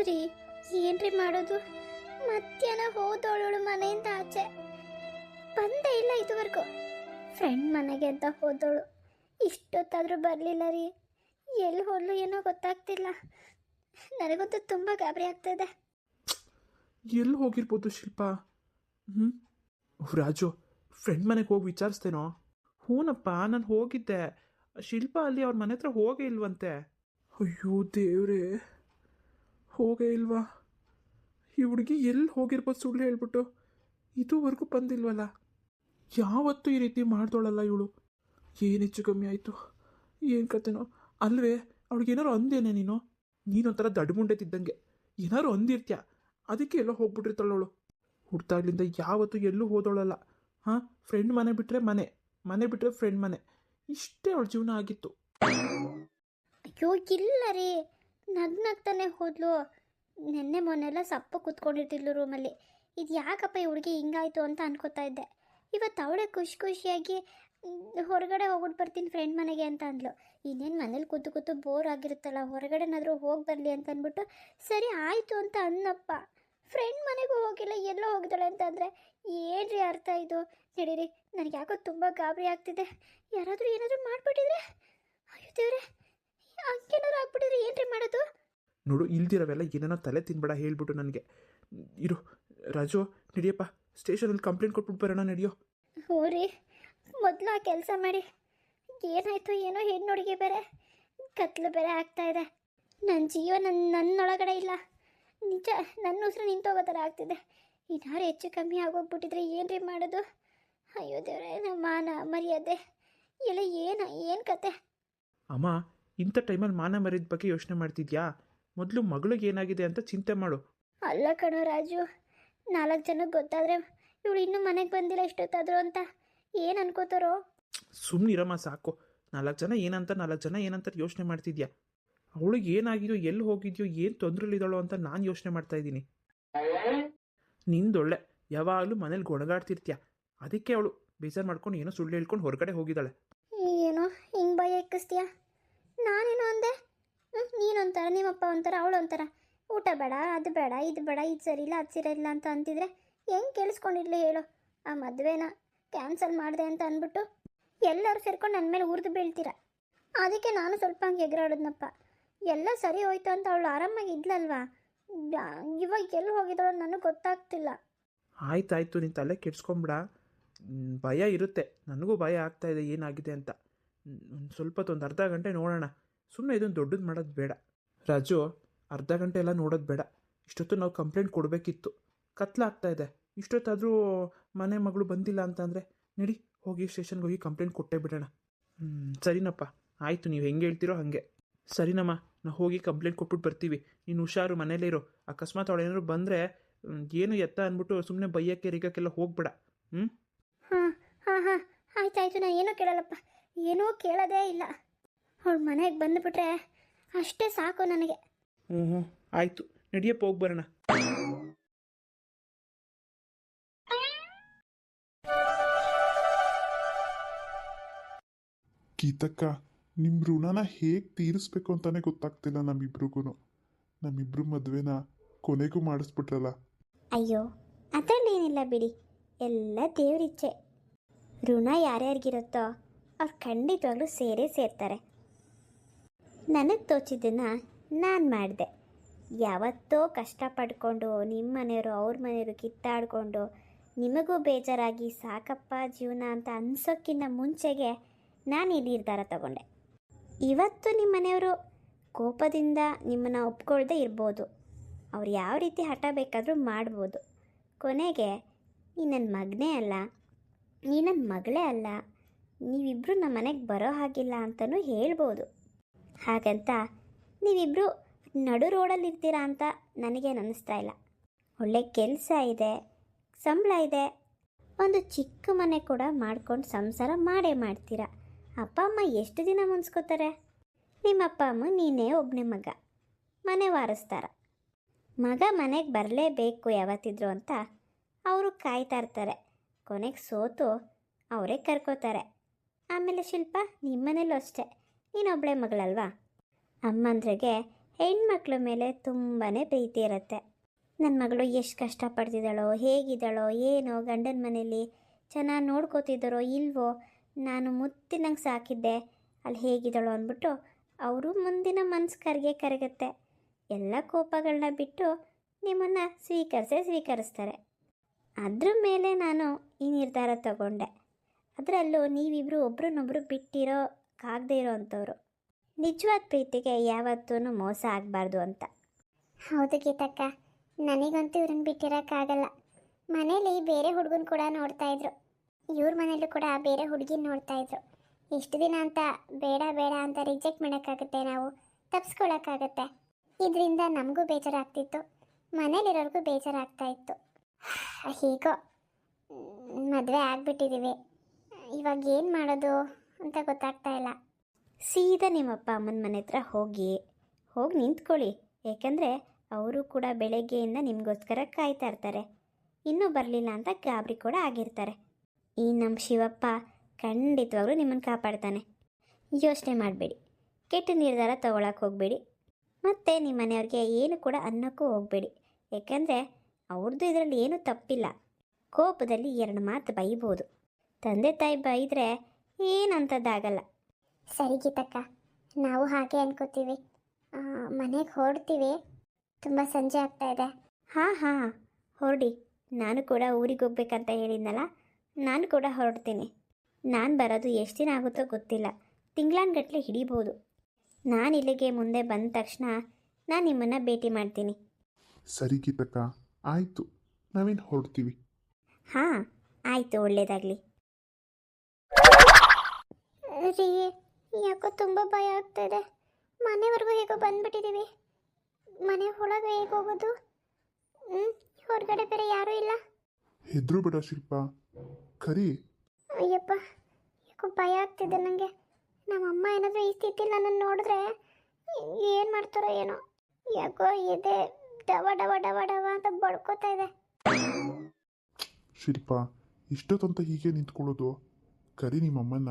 ರೀ ಏನ್ರಿ ಮಾಡೋದು? ಮಧ್ಯಾಹ್ನ ಹೋದವಳು ಮನೆಯಿಂದ ಆಚೆ. ಬಂದೇ ಇಲ್ಲ ಇದುವರೆಗೂ. ಫ್ರೆಂಡ್ ಮನೆಗೆ ಅಂತ ಹೋದವಳು. ಇಷ್ಟೊತ್ತಾದರೂ ಬರಲಿಲ್ಲ ರೀ. ಎಲ್ಲಿ ಹೋದ್ಲು ಏನೋ ಗೊತ್ತಾಗ್ತಿಲ್ಲ. ನನಗಂತೂ ತುಂಬ ಗಾಬರಿ ಆಗ್ತಾಯಿದೆ ಎಲ್ಲಿ ಹೋಗಿರ್ಬೋದು ಶಿಲ್ಪ? ಹ್ಞೂ ರಾಜು, ಫ್ರೆಂಡ್ ಮನೆಗೆ ಹೋಗಿ ವಿಚಾರಿಸ್ತೇನೋ? ಹೂನಪ್ಪ, ನಾನು ಹೋಗಿದ್ದೆ. ಶಿಲ್ಪ ಅಲ್ಲಿ ಅವ್ರ ಮನೆ ಹತ್ರ ಹೋಗೇ ಇಲ್ವಂತೆ. ಅಯ್ಯೋ ದೇವ್ರೇ. ಹೋಗೇ ಇಲ್ವಾ? ಈ ಹುಡುಗಿ ಎಲ್ಲಿ ಹೋಗಿರ್ಬೋದು ಸುಳ್ಳು ಹೇಳ್ಬಿಟ್ಟು? ಇದುವರೆಗೂ ಬಂದಿಲ್ವಲ್ಲ? ಯಾವತ್ತೂ ಈ ರೀತಿ ಮಾಡ್ದೋಳಲ್ಲ ಇವಳು. ಏನು ಹೆಚ್ಚು ಕಮ್ಮಿ ಆಯಿತು? ಏನು ಕತೆನೋ? ಅಲ್ವೇ ಅವಳಿಗೇನಾರು ಅಂದೇನೆ ನೀನು? ನೀನೊಂಥರ ದಡ್ಮುಂಡೆ ತಿದ್ದಂಗೆ. ಏನಾರು ಅಂದಿರ್ತೀಯ? ಅದಕ್ಕೆ ಎಲ್ಲೋ ಹೋಗ್ಬಿಟ್ಟಿರ್ತಾಳವಳು ಹುಡ್ತಾಗ್ಲಿಂದ ಯಾವತ್ತೂ ಎಲ್ಲೂ ಹೋದೋಳಲ್ಲ. ಹಾಂ ಫ್ರೆಂಡ್ ಮನೆ ಬಿಟ್ಟರೆ ಮನೆ. ಮನೆ ಬಿಟ್ಟರೆ ಫ್ರೆಂಡ್ ಮನೆ. ಇಷ್ಟೇ ಅವಳ ಜೀವನ ಆಗಿತ್ತು. ಅಯ್ಯೋ, ಇಲ್ಲ ರೀ. ನಗ್ ನಗ್ತಾನೆ ಹೋದ್ಲು. ನೆನ್ನೆ ಮೊನ್ನೆಲ್ಲ ಸಪ್ಪ ಕೂತ್ಕೊಂಡಿರ್ತಿದ್ಲು ರೂಮಲ್ಲಿ. ಇದು ಯಾಕಪ್ಪ ಈ ಹುಡುಗಿ ಹಿಂಗಾಯ್ತು ಅಂತ ಅನ್ಕೋತಾ ಇದ್ದೆ. ಇವತ್ತು ಅವಳೆ ಖುಷಿ ಖುಷಿಯಾಗಿ ಹೊರಗಡೆ ಹೋಗ್ಬಿಟ್ಟು ಬರ್ತೀನಿ ಫ್ರೆಂಡ್ ಮನೆಗೆ ಅಂತ ಅಂದ್ಲು. ಇನ್ನೇನು ಮನೇಲಿ ಕೂತು ಕೂತು ಬೋರ್ ಆಗಿರುತ್ತಲ್ಲ, ಹೊರಗಡೆನಾದರೂ ಹೋಗಿ ಬರಲಿ ಅಂತ ಅಂದ್ಬಿಟ್ಟು, ಸರಿ ಆಯಿತು ಅಂತ ಅನ್ನಪ್ಪ. ಫ್ರೆಂಡ್ ಮನೆಗೂ ಹೋಗಿಲ್ಲ, ಎಲ್ಲೋ ಹೋಗಿದ್ದಾಳೆ ಅಂತಂದರೆ ಏನ್ರಿ ಅರ್ಥ ಇದು? ನಡೀರಿ, ನನಗೆ ಯಾಕೋ ತುಂಬ ಗಾಬರಿ ಆಗ್ತಿದೆ. ಯಾರಾದರೂ ಏನಾದರೂ ಮಾಡಿಬಿಟ್ಟಿದ್ರೆ? ಅಯ್ಯೋ ದೇವ್ರೆ ಹಂಗೇನಾದ್ರು ಆಗ್ಬಿಟ್ಟಿದ್ರೆ ಏನ್ರಿ ಮಾಡೋದು? ನೋಡು ಇಲ್ದಿರವೆಲ್ಲ ಏನೇನೋ ತಲೆ ತಿನ್ಬೇಡ ಹೇಳ್ಬಿಟ್ಟು ನನಗೆ. ಇರು ರಾಜು ನಡಿಯಪ್ಪ ಸ್ಟೇಷನಲ್ಲಿ ಕಂಪ್ಲೇಂಟ್ ಕೊಟ್ಬಿಟ್ಟು ಬರೋಣ ನಡಿಯೋ. ಹೋ ರೀ ಮೊದಲು ಆ ಕೆಲಸ ಮಾಡಿ. ಏನಾಯ್ತು ಏನೋ ಹೆಣ್ಣು ಹುಡುಗಿ ಬೇರೆ ಕತ್ಲು ಬೇರೆ ಆಗ್ತಾ ಇದೆ. ನನ್ನ ಜೀವ ನನ್ನ ನನ್ನೊಳಗಡೆ ಇಲ್ಲ. ನಿಜ ನನ್ನ ಉಸಿರು ನಿಂತೋಗೋ ಥರ ಆಗ್ತಿದೆ. ಇನ್ನಾರು ಹೆಚ್ಚು ಕಮ್ಮಿ ಆಗೋಗ್ಬಿಟ್ಟಿದ್ರೆ ಏನ್ರಿ ಮಾಡೋದು? ಅಯ್ಯೋ ದೇವ್ರೆ ನಮ್ಮ ಮಾನ ಮರ್ಯಾದೆ ಎಲ್ಲ ಏನು ಏನು ಕತೆ? ಅಮ್ಮ ಇಂಥ ಟೈಮಲ್ಲಿ ಮಾನ ಮರ್ಯಾದ ಬಗ್ಗೆ ಯೋಚನೆ ಮಾಡ್ತಿದ್ಯಾ? ಮೊದಲು ಮಗಳಿಗೆ ಏನಾಗಿದೆ ಅಂತ ಚಿಂತೆ ಮಾಡು. ಅಲ್ಲ ಕಣೋ ರಾಜು ನಾಲ್ಕು ಜನಕ್ಕೆ ಗೊತ್ತಾದ್ರೆ ಇವಳು ಇನ್ನೂ ಮನೆಗೆ ಬಂದಿಲ್ಲ ಎಷ್ಟೊತ್ತಾದ್ರು ಅಂತ ಏನು ಅನ್ಕೋತಾರೋ? ಸುಮ್ಮನಿರಮ್ಮ ಸಾಕು. ನಾಲ್ಕು ಜನ ಏನಂತ ನಾಲ್ಕು ಜನ ಏನಂತ ಯೋಚನೆ ಮಾಡ್ತಿದ್ಯಾ? ಅವಳು ಏನಾಗಿದೆಯೋ ಎಲ್ಲಿ ಹೋಗಿದ್ಯೋ ಏನು ತೊಂದರೆಲಿದ್ದಾಳೋ ಅಂತ ನಾನು ಯೋಚನೆ ಮಾಡ್ತಾ ಇದ್ದೀನಿ. ನಿಂದೊಳ್ಳೆ. ಯಾವಾಗಲೂ ಮನೇಲಿ ಗೊಣಗಾಡ್ತಿರ್ತೀಯ? ಅದಕ್ಕೆ ಅವಳು ಬೇಜಾರು ಮಾಡ್ಕೊಂಡು ಏನೋ ಸುಳ್ಳು ಹೇಳ್ಕೊಂಡು ಹೊರಗಡೆ ಹೋಗಿದ್ದಾಳೆ. ಏನೋ ಹಿಂಗೆ ಭಯ ಎಕ್ಕಿಸ್ತೀಯ? ನಾನೇನೋ ಅಂದೆ? ಹ್ಞೂ ನೀನೊಂಥರ, ನಿಮ್ಮಪ್ಪ ಒಂಥರ ಅವಳು ಒಂಥರ ಊಟ ಬೇಡ, ಅದು ಬೇಡ, ಇದು ಬೇಡ, ಇದು ಸರಿ ಇಲ್ಲ, ಅದು ಸರಿ ಇಲ್ಲ ಅಂತ ಅಂತಿದ್ರೆ ಹೆಂಗೆ ಕೇಳಿಸ್ಕೊಂಡಿರ್ಲಿ ಹೇಳು. ಆ ಮದುವೆನ ಕ್ಯಾನ್ಸಲ್ ಮಾಡಿದೆ ಅಂತ ಅಂದ್ಬಿಟ್ಟು ಎಲ್ಲರೂ ಸೇರ್ಕೊಂಡು ನನ್ನ ಮೇಲೆ ಉರಿದು ಬೀಳ್ತೀರ. ಅದಕ್ಕೆ ನಾನು ಸ್ವಲ್ಪ ಹಂಗೆ ಎಗರಾಡಿದ್ನಪ್ಪ. ಎಲ್ಲ ಸರಿ ಹೋಯ್ತು ಅಂತ ಅವಳು ಆರಾಮಾಗಿ ಇದ್ಲಲ್ವಾ? ಇವಾಗ ಎಲ್ಲಿ ಹೋಗಿದ್ದಾಳು ನನಗೆ ಗೊತ್ತಾಗ್ತಿಲ್ಲ. ಆಯ್ತಾಯ್ತು, ನೀನು ತಲೆ ಕೆಡ್ಸ್ಕೊಂಬಿಡ. ಭಯ ಇರುತ್ತೆ. ನನಗೂ ಭಯ ಆಗ್ತಾ ಇದೆ, ಏನಾಗಿದೆ ಅಂತ. ಒಂದು ಸ್ವಲ್ಪ ಒಂದು ಅರ್ಧ ಗಂಟೆ ನೋಡೋಣ. ಸುಮ್ಮನೆ ಇದೊಂದು ದೊಡ್ಡದು ಮಾಡೋದು ಬೇಡ. ರಾಜು, ಅರ್ಧ ಗಂಟೆ ಎಲ್ಲ ನೋಡೋದು ಬೇಡ. ಇಷ್ಟೊತ್ತು ನಾವು ಕಂಪ್ಲೇಂಟ್ ಕೊಡಬೇಕಿತ್ತು. ಕತ್ಲಾಗ್ತಾ ಇದೆ. ಇಷ್ಟೊತ್ತಾದರೂ ಮನೆ ಮಗಳು ಬಂದಿಲ್ಲ ಅಂತಂದರೆ? ನಡಿ, ಹೋಗಿ ಸ್ಟೇಷನ್ಗೆ ಹೋಗಿ ಕಂಪ್ಲೇಂಟ್ ಕೊಟ್ಟೇ ಬಿಡೋಣ. ಹ್ಞೂ ಸರಿನಪ್ಪ. ಆಯಿತು, ನೀವು ಹೆಂಗೆ ಹೇಳ್ತೀರೋ ಹಾಗೆ. ಸರಿನಮ್ಮ, ನಾವು ಹೋಗಿ ಕಂಪ್ಲೇಂಟ್ ಕೊಟ್ಬಿಟ್ಟು ಬರ್ತೀವಿ. ನೀನು ಹುಷಾರು ಮನೇಲಿರೋ ಅಕಸ್ಮಾತ್ ಅವಳು ಏನಾದ್ರು ಬಂದರೆ ಏನು ಎತ್ತ ಅಂದ್ಬಿಟ್ಟು ಸುಮ್ಮನೆ ಬೈಯಕ್ಕೆ, ರಿಗಕ್ಕೆಲ್ಲ ಹೋಗ್ಬೇಡ. ಹ್ಞೂ ಹಾಂ ಹಾಂ ಹಾಂ. ಆಯ್ತಾಯ್ತು, ನಾನು ಏನೂ ಕೇಳಲ್ಲಪ್ಪ. ಏನೂ ಕೇಳೋದೇ ಇಲ್ಲ. ಅವ್ರ ಮನೆಗೆ ಬಂದುಬಿಟ್ರೆ ಅಷ್ಟೇ ಸಾಕು ನನಗೆ. ಹ್ಞೂ ಹ್ಞೂ ಆಯಿತು. ನಡಿಯಪ್ಪ ಹೋಗಿ ಬರೋಣ. ಗೀತಕ್ಕ ನಿಮ್ಮ ಋಣನ ಹೇಗೆ ತೀರಿಸ್ಬೇಕು ಅಂತಾನೆ ಗೊತ್ತಾಗ್ತಿಲ್ಲ ನಮ್ಮಿಬ್ರಿಗೂ ನಮ್ಮಿಬ್ರು ಮದುವೆನ ಕೊನೆಗೂ ಮಾಡಿಸ್ಬಿಟ್ರಲ್ಲ. ಅಯ್ಯೋ ಅದರಲ್ಲೇನಿಲ್ಲ ಬಿಡಿ. ಎಲ್ಲ ದೇವರಿಚ್ಛೆ. ಋಣ ಯಾರ್ಯಾರಿಗಿರುತ್ತೋ ಅವ್ರು ಖಂಡಿತವಾಗ್ಲೂ ಸೇರೇ ಸೇರ್ತಾರೆ. ನನಗೆ ತೋಚಿದ್ದನ್ನು ನಾನು ಮಾಡಿದೆ. ಯಾವತ್ತೋ ಕಷ್ಟಪಡ್ಕೊಂಡು ನಿಮ್ಮ ಮನೆಯವರು ಅವ್ರ ಮನೆಯವರು ಕಿತ್ತಾಡಿಕೊಂಡು ನಿಮಗೂ ಬೇಜಾರಾಗಿ ಸಾಕಪ್ಪ ಜೀವನ ಅಂತ ಅನ್ಸೋಕ್ಕಿಂತ ಮುಂಚೆಗೆ ನಾನು ಈ ನಿರ್ಧಾರ ತಗೊಂಡೆ. ಇವತ್ತು ನಿಮ್ಮ ಮನೆಯವರು ಕೋಪದಿಂದ ನಿಮ್ಮನ್ನು ಒಪ್ಕೊಳ್ದೇ ಇರ್ಬೋದು. ಅವ್ರು ಯಾವ ರೀತಿ ಹಠ ಬೇಕಾದರೂ ಮಾಡ್ಬೋದು. ಕೊನೆಗೆ, ನೀ ನನ್ನ ಮಗನೇ ಅಲ್ಲ, ನೀ ನನ್ನ ಮಗಳೇ ಅಲ್ಲ ನೀವಿಬ್ಬರು ನಮ್ಮ ಮನೆಗೆ ಬರೋ ಹಾಗಿಲ್ಲ ಅಂತಲೂ ಹೇಳ್ಬೋದು. ಹಾಗಂತ ನೀವಿಬ್ಬರು ನಡು ರೋಡಲ್ಲಿ ಇರ್ತೀರಾ ಅಂತ ನನಗೇನು ಅನ್ನಿಸ್ತಾ ಇಲ್ಲ. ಒಳ್ಳೆ ಕೆಲಸ ಇದೆ, ಸಂಬಳ ಇದೆ. ಒಂದು ಚಿಕ್ಕ ಮನೆ ಕೂಡ ಮಾಡ್ಕೊಂಡು ಸಂಸಾರ ಮಾಡೇ ಮಾಡ್ತೀರಾ. ಅಪ್ಪ, ಅಮ್ಮ ಎಷ್ಟು ದಿನ ಮುನ್ಸ್ಕೋತಾರೆ? ನಿಮ್ಮ ಅಪ್ಪ ಅಮ್ಮ, ನೀನೇ ಒಬ್ಬನೇ ಮಗ. ಮನೆ ವಾರಿಸ್ತಾರ. ಮಗ ಮನೆಗೆ ಬರಲೇಬೇಕು ಯಾವತ್ತಿದ್ರು ಅಂತ ಅವರು ಕಾಯ್ತಾ ಇರ್ತಾರೆ. ಕೊನೆಗೆ ಸೋತು ಅವರೇ ಕರ್ಕೋತಾರೆ. ಆಮೇಲೆ ಶಿಲ್ಪ ನಿಮ್ಮನೇಲೂ ಅಷ್ಟೇ. ನೀನೊಬ್ಬಳೆ ಮಗಳಲ್ವಾ? ಅಮ್ಮಂದ್ರಿಗೆ ಹೆಣ್ಮಕ್ಳ ಮೇಲೆ ತುಂಬಾ ಪ್ರೀತಿ ಇರುತ್ತೆ. ನನ್ನ ಮಗಳು ಎಷ್ಟು ಕಷ್ಟಪಡ್ತಿದ್ದಾಳೋ ಹೇಗಿದ್ದಾಳೋ, ಏನೋ, ಗಂಡನ ಮನೇಲಿ ಚೆನ್ನಾಗಿ ನೋಡ್ಕೋತಿದ್ದಾರೋ, ಇಲ್ವೋ, ನಾನು ಮುತ್ತಿನಂಗೆ ಸಾಕಿದ್ದೆ ಅಲ್ಲಿ ಹೇಗಿದ್ದಾಳೋ ಅಂದ್ಬಿಟ್ಟು ಅವರು ಮುಂದಿನ ಮನ್ಸು ಕರ್ಗೆ ಕರಗುತ್ತೆ. ಎಲ್ಲ ಕೋಪಗಳನ್ನ ಬಿಟ್ಟು ನಿಮ್ಮನ್ನು ಸ್ವೀಕರಿಸೇ ಸ್ವೀಕರಿಸ್ತಾರೆ. ಅದ್ರ ಮೇಲೆ ನಾನು ಈ ನಿರ್ಧಾರ ತಗೊಂಡೆ. ಅದರಲ್ಲೂ ನೀವಿಬ್ರು ಒಬ್ರನ್ನೊಬ್ರು ಬಿಟ್ಟಿರೋ, ಕಾಗದೇ ಇರೋ ಅಂಥವ್ರು. ನಿಜವಾದ ಪ್ರೀತಿಗೆ ಯಾವತ್ತೂ ಮೋಸ ಆಗಬಾರ್ದು ಅಂತ. ಹೌದು ಗೀತಕ್ಕ, ನನಗಂತೂ ಇವ್ರನ್ನ ಬಿಟ್ಟಿರೋಕ್ಕಾಗಲ್ಲ. ಮನೇಲಿ ಬೇರೆ ಹುಡುಗನ ಕೂಡ ನೋಡ್ತಾ ಇದ್ರು. ಇವ್ರ ಮನೇಲೂ ಕೂಡ ಬೇರೆ ಹುಡುಗಿನ ನೋಡ್ತಾ ಇದ್ರು. ಇಷ್ಟು ದಿನ ಅಂತ ಬೇಡ ಬೇಡ ಅಂತ ರಿಜೆಕ್ಟ್ ಮಾಡೋಕ್ಕಾಗುತ್ತೆ ನಾವು, ತಪ್ಸ್ಕೊಳಕ್ಕಾಗತ್ತೆ. ಇದರಿಂದ ನಮಗೂ ಬೇಜಾರಾಗ್ತಿತ್ತು ಮನೇಲಿರೋರ್ಗೂ ಬೇಜಾರಾಗ್ತಾ ಇತ್ತು. ಹೀಗೋ. ಮದುವೆ ಆಗ್ಬಿಟ್ಟಿದ್ದೀವಿ ಇವಾಗ ಏನು ಮಾಡೋದು ಅಂತ ಗೊತ್ತಾಗ್ತಾ ಇಲ್ಲ. ಸೀದಾ ನಿಮ್ಮಪ್ಪ ಅಮ್ಮನ ಮನೆ ಹತ್ರ ಹೋಗಿ ಹೋಗಿ ನಿಂತ್ಕೊಳ್ಳಿ. ಏಕೆಂದರೆ ಅವರು ಕೂಡ ಬೆಳಗ್ಗೆಯಿಂದ ನಿಮಗೋಸ್ಕರ ಕಾಯ್ತಾ ಇರ್ತಾರೆ. ಇನ್ನೂ ಬರಲಿಲ್ಲ ಅಂತ ಗಾಬರಿ ಕೂಡ ಆಗಿರ್ತಾರೆ. ಈ ನಮ್ಮ ಶಿವಪ್ಪ ಖಂಡಿತವಾಗ್ಲೂ ನಿಮ್ಮನ್ನು ಕಾಪಾಡ್ತಾನೆ. ಯೋಚನೆ ಮಾಡಬೇಡಿ. ಕೆಟ್ಟ ನಿರ್ಧಾರ ತೊಗೊಳಕ್ಕೆ ಹೋಗಬೇಡಿ. ಮತ್ತು ನಿಮ್ಮ ಮನೆಯವ್ರಿಗೆ ಏನು ಕೂಡ ಅನ್ನೋಕ್ಕೂ ಹೋಗಬೇಡಿ. ಏಕೆಂದರೆ ಅವ್ರದ್ದು ಇದರಲ್ಲಿ ಏನೂ ತಪ್ಪಿಲ್ಲ. ಕೋಪದಲ್ಲಿ ಎರಡು ಮಾತು ಬೈಬೋದು. ತಂದೆ ತಾಯಿ ಬೈದರೆ ಏನಂಥದ್ದಾಗಲ್ಲ. ಸರಿ ಗೀತಕ್ಕ ನಾವು ಹಾಗೆ ಅನ್ಕೋತೀವಿ. ಮನೆಗೆ ಹೊರಡ್ತೀವಿ. ತುಂಬ ಸಂಜೆ ಆಗ್ತಾ ಇದೆ. ಹಾಂ ಹಾಂ ಹೊರಡಿ. ನಾನು ಕೂಡ ಊರಿಗೆ ಹೋಗ್ಬೇಕಂತ ಹೇಳಿದ್ನಲ್ಲ ನಾನು ಕೂಡ ಹೊರಡ್ತೀನಿ. ನಾನು ಬರೋದು ಎಷ್ಟು ದಿನ ಆಗುತ್ತೋ ಗೊತ್ತಿಲ್ಲ. ತಿಂಗಳಾನ್ಗಟ್ಲೆ ಹಿಡಿಬೋದು. ನಾನು ಇಲ್ಲಿಗೆ ಮುಂದೆ ಬಂದ ತಕ್ಷಣ ನಾನು ನಿಮ್ಮನ್ನು ಭೇಟಿ ಮಾಡ್ತೀನಿ. ಸರಿ ಗೀತಕ್ಕ ಆಯಿತು. ನಾವೇನು ಹೊರಡ್ತೀವಿ? ಹಾಂ ಆಯಿತು ಒಳ್ಳೆಯದಾಗಲಿ ರೀ ಯಾಕೋ ತುಂಬ ಭಯ ಆಗ್ತಾ ಇದೆ ಮನೆವರೆಗೂ ಹೇಗೋ ಬಂದ್ಬಿಟ್ಟಿದ್ದೀವಿ ಮನೆ ಒಳಗೆ ಹೇಗೆ ಹೋಗೋದು? ಹ್ಞೂ ಹೊರಗಡೆ ಬೇರೆ ಯಾರೂ ಇಲ್ಲ. ಹೆದ್ರು ಬೇಡ ಶಿಲ್ಪ. ಕರಿ. ಅಯ್ಯಪ್ಪ ಯಾಕೋ ಭಯ ಆಗ್ತಿದೆ ನನಗೆ ನಮ್ಮ ಅಮ್ಮ ಏನಾದರೂ ಈ ಸ್ಥಿತಿಲಿ ನನ್ನನ್ನು ನೋಡಿದ್ರೆ ಏನು ಮಾಡ್ತಾರೋ ಏನೋ. ಯಾಕೋ ಇದೆ ಡವ ಡವ ಡವ ಡವ ಅಂತ ಬಡ್ಕೋತಾ ಇದೆ. ಶಿಲ್ಪ ಇಷ್ಟೊತ್ತಂತ ಹೀಗೆ ನಿಂತ್ಕೊಳ್ಳೋದು? ಕರಿ ನಿಮ್ಮಮ್ಮನ್ನ.